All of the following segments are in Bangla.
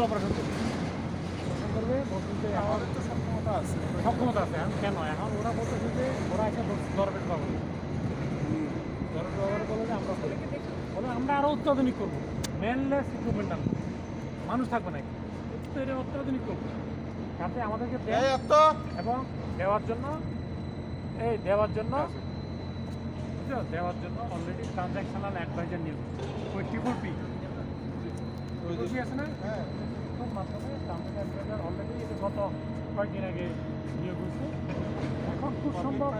অপারেশন করবে বলতে আমাদের আছে সক্ষমতা আছে এখন কেন এখন ওরা বলতেছে ওরা একটা দরবের ব্যবহার দরবের ব্যবহার করলে যে আমরা বলে আমরা আরও অত্যাধুনিক করব মেনলেস মানুষ থাকবে নাকি তো অত্যাধুনিক করব তাতে আমাদেরকে দেয় এবং দেওয়ার জন্য এই দেওয়ার জন্য? দেওয়ার জন্য অলরেডি ট্রানজ্যাকশনাল অ্যাডভাইজার নিয়োগ ওই ট্রিপল পি আছে না? হ্যাঁ। মাধ্যমে ট্রানজ্যাকশন অ্যাডভাইজার অলরেডি গত কয়েকদিন আগে নিয়োগ হয়েছে। এখন খুব সম্ভব।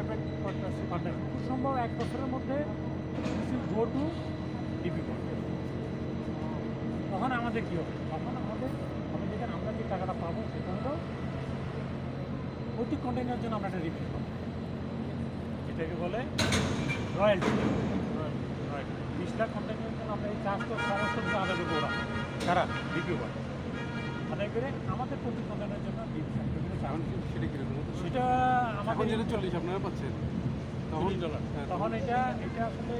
খুব সম্ভব এক বছরের মধ্যে গো টু ডিপি তখন আমাদের কী হবে? তখন আমাদের আমি যেখানে আমরা যে টাকাটা পাবো সেটা হলো প্রতি কন্টেনার জন্য আমরা একটা রিপিট পাবো। এটাকে বলে রয়্যালটি বিশ লাখ কন্টেনারের জন্য আমরা এই তো সমস্ত আদায় করব ওরা কারা ওয়ান আদায় করে আমাদের প্রতি কন্টেনারের জন্য সেটা কীরকম সেটা আমাদের যেটা চল্লিশ আপনারা পাচ্ছেন তখন হ্যাঁ, তখন এটা এটা আসলে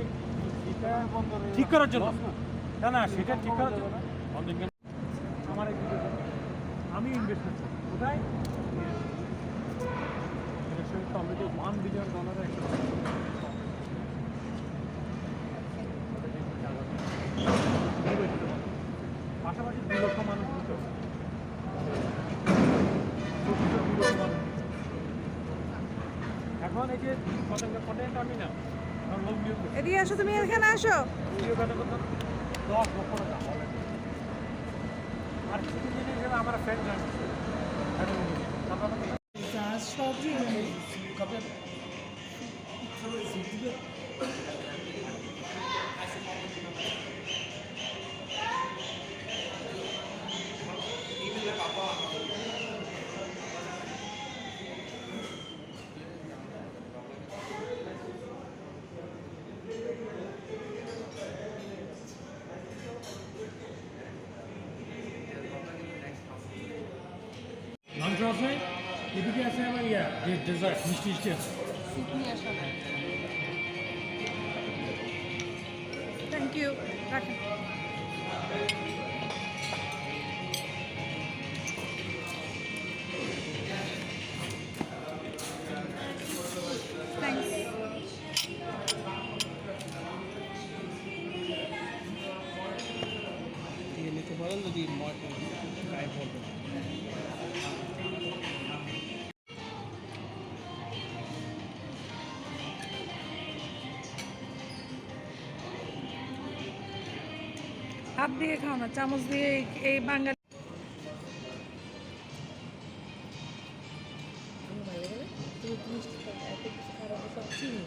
ঠিক করার জন্য না? না সেটা ঠিক করার জন্য আমার আমি ইনভেস্ট করছি কোথায় অলরেডি ওয়ান বিলিয়ন ডলারের একটা পাশাপাশি দু লক্ষ মানুষ। এখন এই যে কন্টেন্ট আমি না এদিকে আসো তুমি এখানে আসো দশ লক্ষ টাকা। আর কিছু জিনিস আমার ফ্রেন্ড করছে সবজি আছে? এদিকে আছে আমার ইয়া ডেজার্ট মিষ্টি মিষ্টি আছে। থ্যাংক ইউ রাখেন নিতে পারেন যদি গায়ে পড়বে হাত দিয়ে খাও না চামচ দিয়ে এই- বাঙালি চিনি।